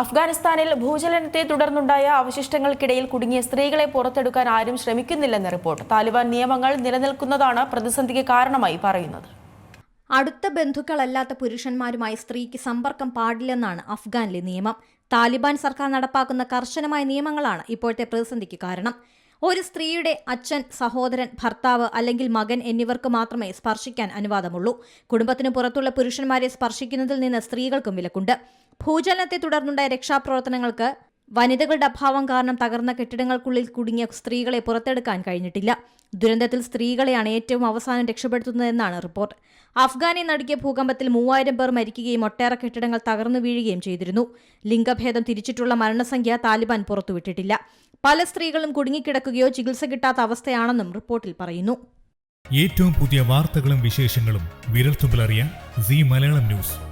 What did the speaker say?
അഫ്ഗാനിസ്ഥാനിൽ ഭൂചലനത്തെ തുടർന്നുണ്ടായ അവശിഷ്ടങ്ങൾക്കിടയിൽ കുടുങ്ങിയ സ്ത്രീകളെ പുറത്തെടുക്കാൻ ആരും ശ്രമിക്കുന്നില്ലെന്ന് റിപ്പോർട്ട്. താലിബാൻ നിയമങ്ങൾ നിലനിൽക്കുന്നതാണ് പ്രതിസന്ധിക്ക് കാരണമായി പറയുന്നത്. അടുത്ത ബന്ധുക്കളല്ലാത്ത പുരുഷന്മാരുമായി സ്ത്രീക്ക് സമ്പർക്കം പാടില്ലെന്നാണ് അഫ്ഗാനിലെ നിയമം. താലിബാൻ സർക്കാർ നടപ്പാക്കുന്ന കർശനമായ നിയമങ്ങളാണ് ഇപ്പോഴത്തെ പ്രതിസന്ധിക്ക് കാരണം. ഒരു സ്ത്രീയുടെ അച്ഛൻ സഹോദരൻ ഭർത്താവ് അല്ലെങ്കിൽ മകൻ എന്നിവർക്ക് മാത്രമേ സ്പർശിക്കാൻ അനുവാദമുള്ളൂ. കുടുംബത്തിന് പുറത്തുള്ള പുരുഷന്മാരെ സ്പർശിക്കുന്നതിൽ നിന്ന് സ്ത്രീകൾക്കും വിലക്കുണ്ട്. ഭൂചലനത്തെ തുടർന്നുണ്ടായ രക്ഷാപ്രവർത്തനങ്ങൾക്ക് വനിതകളുടെ അഭാവം കാരണം തകർന്ന കെട്ടിടങ്ങൾക്കുള്ളിൽ കുടുങ്ങിയ സ്ത്രീകളെ പുറത്തെടുക്കാൻ കഴിഞ്ഞിട്ടില്ല. ദുരന്തത്തിൽ സ്ത്രീകളെയാണ് ഏറ്റവും അവസാനം രക്ഷപ്പെടുത്തുന്നതെന്നാണ് റിപ്പോർട്ട്. അഫ്ഗാനി നടുക്കിയ ഭൂകമ്പത്തിൽ മൂവായിരം പേർ മരിക്കുകയും ഒട്ടേറെ കെട്ടിടങ്ങൾ തകർന്നു വീഴുകയും ചെയ്തിരുന്നു. ലിംഗഭേദം തിരിച്ചിട്ടുള്ള മരണസംഖ്യ താലിബാൻ പുറത്തുവിട്ടിട്ടില്ല. പല സ്ത്രീകളും കുടുങ്ങിക്കിടക്കുകയോ ചികിത്സ കിട്ടാത്ത അവസ്ഥയാണെന്നും റിപ്പോർട്ടിൽ പറയുന്നു. ഏറ്റവും പുതിയ വാർത്തകളും വിശേഷങ്ങളും വിരൽത്തുമ്പിലറിയാൻ സി മലയാളം ന്യൂസ്.